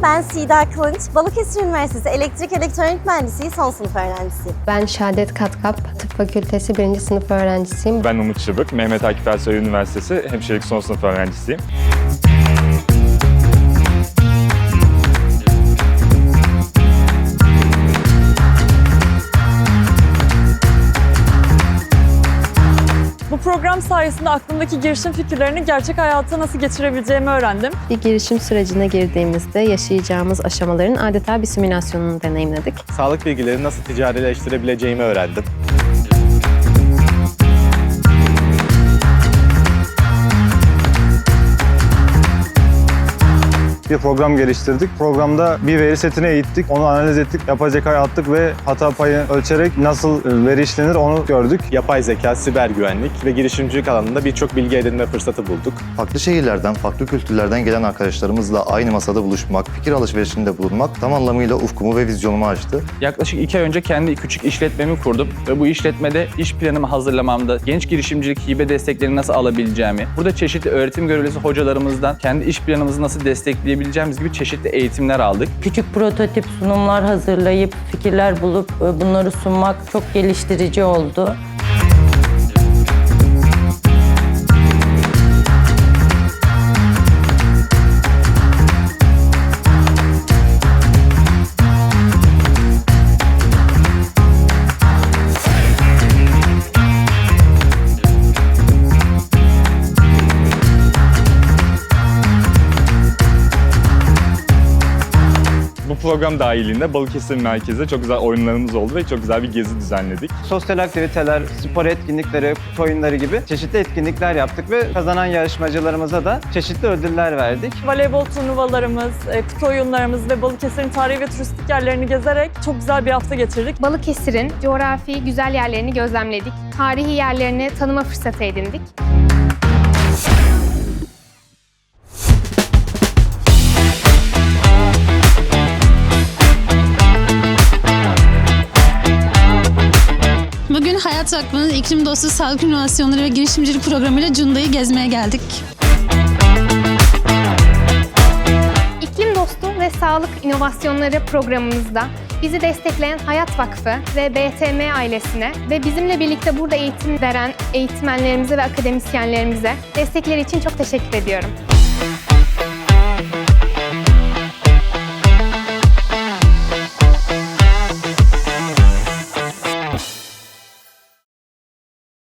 Eda Kılınç, Balıkesir Üniversitesi Elektrik Elektronik Mühendisliği son sınıf öğrencisiyim. Ben Şadet Katkap, Tıp Fakültesi 1. sınıf öğrencisiyim. Ben Umut Çıbık, Mehmet Akif Ersoy Üniversitesi Hemşirelik son sınıf öğrencisiyim. Bu program sayesinde aklımdaki girişim fikirlerini gerçek hayata nasıl geçirebileceğimi öğrendim. Bir girişim sürecine girdiğimizde yaşayacağımız aşamaların adeta bir simülasyonunu deneyimledik. Sağlık bilgileri nasıl ticarileştirebileceğimi öğrendim. Bir program geliştirdik. Programda bir veri setine eğittik, onu analiz ettik, yapay zekaya attık ve hata payı ölçerek nasıl e, veri işlenir onu gördük. Yapay zeka, siber güvenlik ve girişimcilik alanında birçok bilgi edinme fırsatı bulduk. Farklı şehirlerden, farklı kültürlerden gelen arkadaşlarımızla aynı masada buluşmak, fikir alışverişinde bulunmak tam anlamıyla ufkumu ve vizyonumu açtı. Yaklaşık iki ay önce kendi küçük işletmemi kurdum ve bu işletmede iş planımı hazırlamamda, genç girişimcilik hibe desteklerini nasıl alabileceğimi, burada çeşitli öğretim görevlisi hocalarımızdan kendi iş planımızı nasıl destekleyebileceğimiz gibi çeşitli eğitimler aldık. Küçük prototip sunumlar hazırlayıp fikirler bulup e, bunları sunmak çok geliştirici oldu. Program dahilinde Balıkesir merkezde çok güzel oyunlarımız oldu ve çok güzel bir gezi düzenledik. Sosyal aktiviteler, spor etkinlikleri, kutu oyunları gibi çeşitli etkinlikler yaptık ve kazanan yarışmacılarımıza da çeşitli ödüller verdik. Voleybol turnuvalarımız, e, kutu oyunlarımız ve Balıkesir'in tarihi ve turistik yerlerini gezerek çok güzel bir hafta geçirdik. Balıkesir'in coğrafi güzel yerlerini gözlemledik. Tarihi yerlerini tanıma fırsatı edindik. Hayat Vakfı'nın iklim dostu sağlık inovasyonları ve girişimcilik programıyla Cunda'yı gezmeye geldik. İklim dostu ve sağlık inovasyonları programımızda bizi destekleyen Hayat Vakfı ve BTM ailesine ve bizimle birlikte burada eğitim veren eğitmenlerimize ve akademisyenlerimize destekleri için çok teşekkür ediyorum.